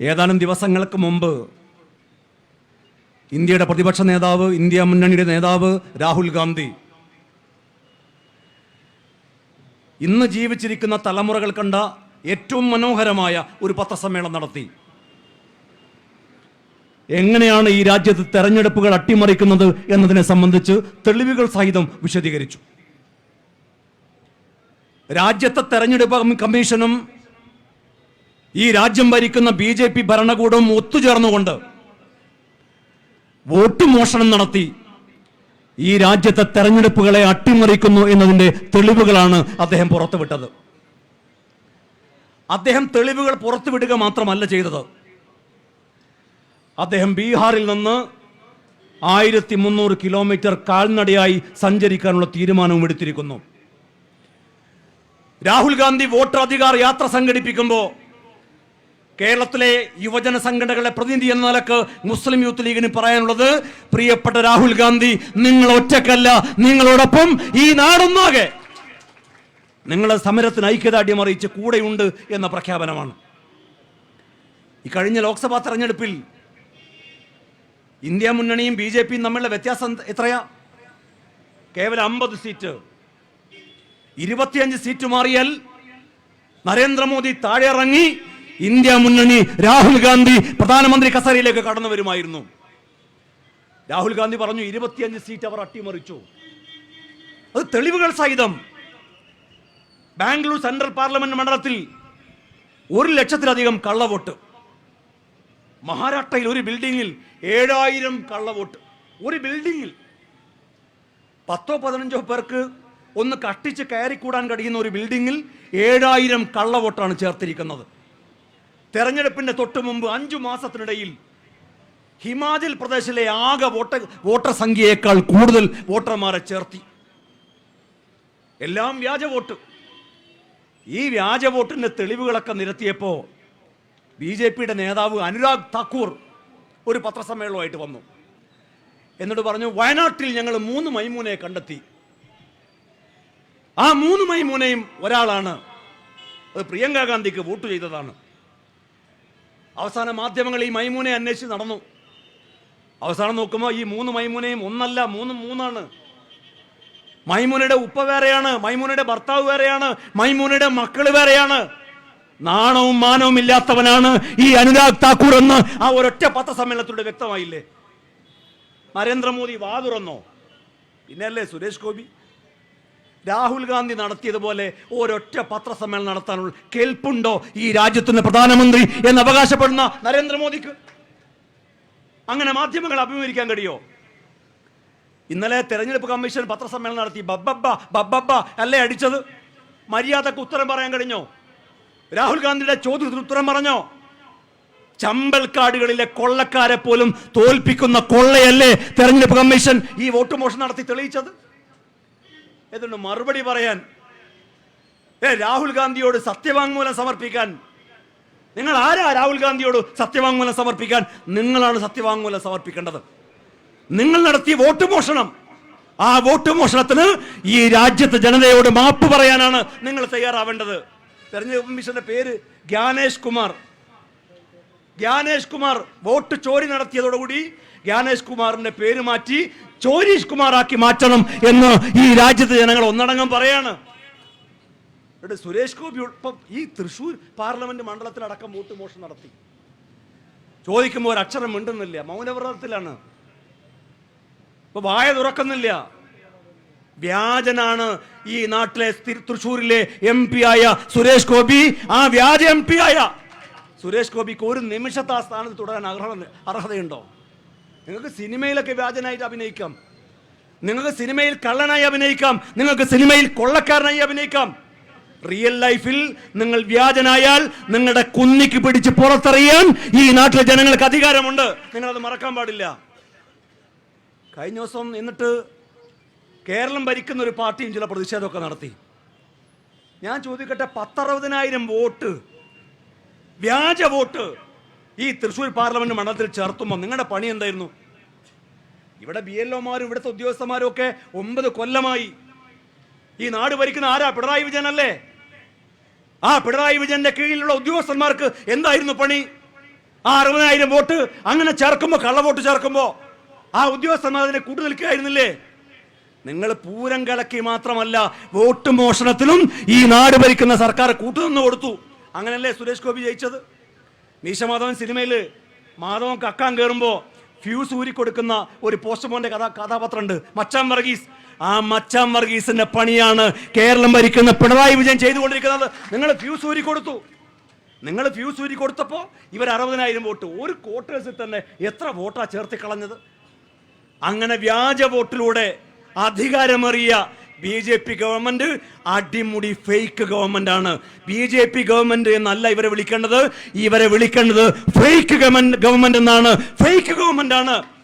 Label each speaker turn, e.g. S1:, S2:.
S1: ഏതാനും ദിവസങ്ങൾക്ക് മുമ്പ് ഇന്ത്യയുടെ പ്രതിപക്ഷ നേതാവ് ഇന്ത്യ മുന്നണിയുടെ നേതാവ് രാഹുൽ ഗാന്ധി ഇന്ന് ജീവിച്ചിരിക്കുന്ന തലമുറകൾ കണ്ട ഏറ്റവും മനോഹരമായ ഒരു പത്രസമ്മേളനം നടത്തി. എങ്ങനെയാണ് ഈ രാജ്യത്ത് തെരഞ്ഞെടുപ്പുകൾ അട്ടിമറിക്കുന്നത് എന്നതിനെ സംബന്ധിച്ച് തെളിവുകൾ സഹിതം വിശദീകരിച്ചു. രാജ്യത്തെ തെരഞ്ഞെടുപ്പ് കമ്മീഷനും ഈ രാജ്യം ഭരിക്കുന്ന ബി ജെ പി ഭരണകൂടവും ഒത്തുചേർന്നുകൊണ്ട് വോട്ട് മോഷണം നടത്തി ഈ രാജ്യത്തെ തെരഞ്ഞെടുപ്പുകളെ അട്ടിമറിക്കുന്നു എന്നതിന്റെ തെളിവുകളാണ് അദ്ദേഹം പുറത്തുവിട്ടത്. അദ്ദേഹം തെളിവുകൾ പുറത്തുവിടുക മാത്രമല്ല ചെയ്തത്. അദ്ദേഹം ബീഹാറിൽ നിന്ന് ആയിരത്തി മുന്നൂറ് കിലോമീറ്റർ കാൽനടയായി സഞ്ചരിക്കാനുള്ള തീരുമാനവും എടുത്തിരിക്കുന്നു. രാഹുൽ ഗാന്ധി വോട്ടർ അധികാർ യാത്ര സംഘടിപ്പിക്കുമ്പോൾ കേരളത്തിലെ യുവജന സംഘടനകളുടെ പ്രതിനിധി എന്ന നിലയ്ക്ക് മുസ്ലിം യൂത്ത് ലീഗിന് പറയാനുള്ളത് പ്രിയപ്പെട്ട രാഹുൽ ഗാന്ധി നിങ്ങൾ ഒറ്റക്കല്ല നിങ്ങളോടൊപ്പം ഈ നാടൊന്നാകെ. നിങ്ങളെ സമരത്തിന് ഐക്യദാർഢ്യം അറിയിച്ച് കൂടെയുണ്ട് എന്ന പ്രഖ്യാപനമാണ്. ഈ കഴിഞ്ഞ ലോക്സഭാ തെരഞ്ഞെടുപ്പിൽ ഇന്ത്യ മുന്നണിയും ബി ജെ പിയും തമ്മിലുള്ള വ്യത്യാസം എത്രയാ? കേവലം അമ്പത് സീറ്റ്. ഇരുപത്തിയഞ്ച് സീറ്റ് മാറിയാൽ നരേന്ദ്രമോദി താഴെ ഇറങ്ങി ഇന്ത്യ മുന്നണി രാഹുൽ ഗാന്ധി പ്രധാനമന്ത്രി കസേരയിലേക്ക് കടന്നു വരുമായിരുന്നു. രാഹുൽ ഗാന്ധി പറഞ്ഞു ഇരുപത്തിയഞ്ച് സീറ്റ് അവർ അട്ടിമറിച്ചു. അത് തെളിവുകൾ സഹിതം ബാംഗ്ലൂർ സെൻട്രൽ പാർലമെന്റ് മണ്ഡലത്തിൽ ഒരു ലക്ഷത്തിലധികം കള്ളവോട്ട്. മഹാരാഷ്ട്രയിൽ ഒരു ബിൽഡിങ്ങിൽ ഏഴായിരം കള്ളവോട്ട്. ഒരു ബിൽഡിങ്ങിൽ പത്തോ പതിനഞ്ചോ പേർക്ക് ഒന്ന് കട്ടിച്ച് കയറിക്കൂടാൻ കഴിയുന്ന ഒരു ബിൽഡിങ്ങിൽ ഏഴായിരം കള്ളവോട്ടാണ് ചേർത്തിരിക്കുന്നത്. തെരഞ്ഞെടുപ്പിന്റെ തൊട്ട് മുമ്പ് അഞ്ചു മാസത്തിനിടയിൽ ഹിമാചൽ പ്രദേശിലെ ആകെ വോട്ട വോട്ടർ സംഖ്യയേക്കാൾ കൂടുതൽ വോട്ടർമാരെ ചേർത്തി. എല്ലാം വ്യാജ വോട്ട്. ഈ വ്യാജ വോട്ടിന്റെ തെളിവുകളൊക്കെ നിരത്തിയപ്പോൾ ബി ജെ പിയുടെ നേതാവ് അനുരാഗ് താക്കൂർ ഒരു പത്രസമ്മേളനമായിട്ട് വന്നു. എന്നിട്ട് പറഞ്ഞു വയനാട്ടിൽ ഞങ്ങൾ മൂന്ന് മൈമൂനെ കണ്ടെത്തി. ആ മൂന്ന് മൈമൂനയും ഒരാളാണ് അത് പ്രിയങ്ക ഗാന്ധിക്ക് വോട്ട് ചെയ്തതാണ്. അവസാന മാധ്യമങ്ങൾ ഈ മൈമൂനെ അന്വേഷിച്ച് നടന്നു. അവസാനം നോക്കുമ്പോൾ ഈ മൂന്ന് മൈമൂനയും ഒന്നല്ല മൂന്നും മൂന്നാണ്. മൈമൂനയുടെ ഉപ്പ വേറെയാണ് മൈമൂനയുടെ ഭർത്താവ് വേറെയാണ് മൈമൂനയുടെ മക്കൾ വേറെയാണ്. നാണവും മാനവും ഇല്ലാത്തവനാണ് ഈ അനുരാഗ് താക്കൂർ എന്ന് ആ ഒരൊറ്റ പത്രസമ്മേളനത്തിലൂടെ വ്യക്തമായില്ലേ? നരേന്ദ്രമോദി വാതുറന്നോ? പിന്നെയല്ലേ സുരേഷ് ഗോപി? രാഹുൽ ഗാന്ധി നടത്തിയതുപോലെ ഒരൊറ്റ പത്രസമ്മേളനം നടത്താനുള്ള കേൾപ്പുണ്ടോ ഈ രാജ്യത്തിന്റെ പ്രധാനമന്ത്രി എന്ന് അവകാശപ്പെടുന്ന നരേന്ദ്രമോദിക്ക്? അങ്ങനെ മാധ്യമങ്ങൾ അഭിമുഖീകരിക്കാൻ കഴിയോ? ഇന്നലെ തെരഞ്ഞെടുപ്പ് കമ്മീഷൻ പത്രസമ്മേളനം നടത്തി ബബ്ബബ്ബ ബബ്ബബ്ബ അല്ലേ അടിച്ചത്? മര്യാദയ്ക്ക് ഉത്തരം പറയാൻ കഴിഞ്ഞോ? രാഹുൽ ഗാന്ധിയുടെ ചോദ്യത്തിന് ഉത്തരം പറഞ്ഞോ? ചമ്പൽക്കാടുകളിലെ കൊള്ളക്കാരെ പോലും തോൽപ്പിക്കുന്ന കൊള്ളയല്ലേ തെരഞ്ഞെടുപ്പ് കമ്മീഷൻ ഈ വോട്ട് മോഷൻ നടത്തി തെളിയിച്ചത്? എന്നിട്ട് മറുപടി പറയാൻ? ഏ രാഹുൽ ഗാന്ധിയോട് സത്യവാങ്മൂലം സമർപ്പിക്കാൻ. നിങ്ങൾ ആരാ രാഹുൽ ഗാന്ധിയോട് സത്യവാങ്മൂലം സമർപ്പിക്കാൻ? നിങ്ങളാണ് സത്യവാങ്മൂലം സമർപ്പിക്കേണ്ടത്. നിങ്ങൾ നടത്തിയ വോട്ട് മോഷണം. ആ വോട്ട് മോഷണത്തിന് ഈ രാജ്യത്തെ ജനതയോട് മാപ്പ് പറയാനാണ് നിങ്ങൾ തയ്യാറാവേണ്ടത്. തെരഞ്ഞെടുപ്പ് കമ്മീഷന്റെ പേര് ജ്ഞാനേഷ് കുമാർ. ജ്ഞാനേഷ് കുമാർ വോട്ട് ചോരി നടത്തിയതോടുകൂടി ജ്ഞാനേഷ് കുമാറിന്റെ പേര് മാറ്റി ചോരീഷ് കുമാറാക്കി മാറ്റണം എന്ന് ഈ രാജ്യത്തെ ജനങ്ങൾ ഒന്നടങ്കം പറയാണ്. സുരേഷ് ഗോപി ഇപ്പം ഈ തൃശ്ശൂർ പാർലമെന്റ് മണ്ഡലത്തിലടക്കം വോട്ട് മോഷൻ നടത്തി. ചോദിക്കുമ്പോൾ ഒരു അക്ഷരം മിണ്ടുന്നില്ല മൗനവ്രതത്തിലാണ്. ഇപ്പൊ വായ തുറക്കുന്നില്ല. വ്യാജനാണ് ഈ നാട്ടിലെ തൃശ്ശൂരിലെ എം പി ആയ സുരേഷ് ഗോപി. ആ വ്യാജ എം പി ആയ സുരേഷ് ഗോപിക്ക് ഒരു നിമിഷത്തെ ആ സ്ഥാനത്ത് തുടരാൻ അർഹത അർഹതയുണ്ടോ? നിങ്ങൾക്ക് സിനിമയിലൊക്കെ വ്യാജനായിട്ട് അഭിനയിക്കാം. നിങ്ങൾക്ക് സിനിമയിൽ കള്ളനായി അഭിനയിക്കാം. നിങ്ങൾക്ക് സിനിമയിൽ കൊള്ളക്കാരനായി അഭിനയിക്കാം. റിയൽ ലൈഫിൽ നിങ്ങൾ വ്യാജനായാൽ നിങ്ങളുടെ കുന്നിക്ക് പിടിച്ച് പുറത്തെറിയാൻ ഈ നാട്ടിലെ ജനങ്ങൾക്ക് അധികാരമുണ്ട്. നിങ്ങൾ അത് മറക്കാൻ പാടില്ല. കഴിഞ്ഞ ദിവസം എന്നിട്ട് കേരളം ഭരിക്കുന്ന ഒരു പാർട്ടിയും ചില പ്രതിഷേധമൊക്കെ നടത്തി. ഞാൻ ചോദിക്കട്ടെ പത്തറുപതിനായിരം വോട്ട് വ്യാജ വോട്ട് ഈ തൃശ്ശൂർ പാർലമെന്റ് മണ്ഡലത്തിൽ ചേർത്തുമ്പോൾ നിങ്ങളുടെ പണി എന്തായിരുന്നു? ഇവിടെ ബി എൽ ഒമാരും ഇവിടുത്തെ ഉദ്യോഗസ്ഥന്മാരും ഒക്കെ ഒമ്പത് കൊല്ലമായി. ഈ നാട് ഭരിക്കുന്ന ആരാ? പിണറായി വിജയൻ അല്ലേ? ആ പിണറായി വിജയന്റെ കീഴിലുള്ള ഉദ്യോഗസ്ഥന്മാർക്ക് എന്തായിരുന്നു പണി? ആ അറുപതിനായിരം വോട്ട് അങ്ങനെ ചേർക്കുമ്പോ കള്ളവോട്ട് ചേർക്കുമ്പോ ആ ഉദ്യോഗസ്ഥന്മാർ അതിനെ കൂട്ടു നിൽക്കുകയായിരുന്നില്ലേ? നിങ്ങൾ പൂരം കലക്കി മാത്രമല്ല വോട്ട് മോഷണത്തിലും ഈ നാട് ഭരിക്കുന്ന സർക്കാർ കൂട്ടുനിന്ന് കൊടുത്തു. അങ്ങനല്ലേ സുരേഷ് ഗോപി ജയിച്ചത്? മീശമാധവൻ സിനിമയിൽ മാധവൻ കക്കാൻ കയറുമ്പോൾ ഫ്യൂസ് ഊരി കൊടുക്കുന്ന ഒരു പോസ്റ്റ്മോന്റെ കഥാ കഥാപാത്രമുണ്ട്. മച്ചാൻ വർഗീസ്. ആ മച്ചാൻ വർഗീസിന്റെ പണിയാണ് കേരളം ഭരിക്കുന്ന പിണറായി വിജയൻ ചെയ്തുകൊണ്ടിരിക്കുന്നത്. നിങ്ങൾ ഫ്യൂസ് ഊരി കൊടുത്തു നിങ്ങൾ ഫ്യൂസ് ഊരി കൊടുത്തപ്പോൾ ഇവർ അറുപതിനായിരം വോട്ട്. ഒരു ക്വാർട്ടേഴ്സിൽ തന്നെ എത്ര വോട്ടാ ചേർത്തി കളഞ്ഞത്? അങ്ങനെ വ്യാജ വോട്ടിലൂടെ അധികാരമറിയ ബി ജെ പി ഗവൺമെന്റ് അടിമുടി ഫേക്ക് ഗവൺമെന്റ് ആണ്. ബി ജെ പി ഗവൺമെന്റ് എന്നല്ല ഇവരെ വിളിക്കേണ്ടത്. ഇവരെ വിളിക്കേണ്ടത് ഫേക്ക് ഗവൺമെന്റ് എന്നാണ്. ഫേക്ക് ഗവൺമെന്റ് ആണ്.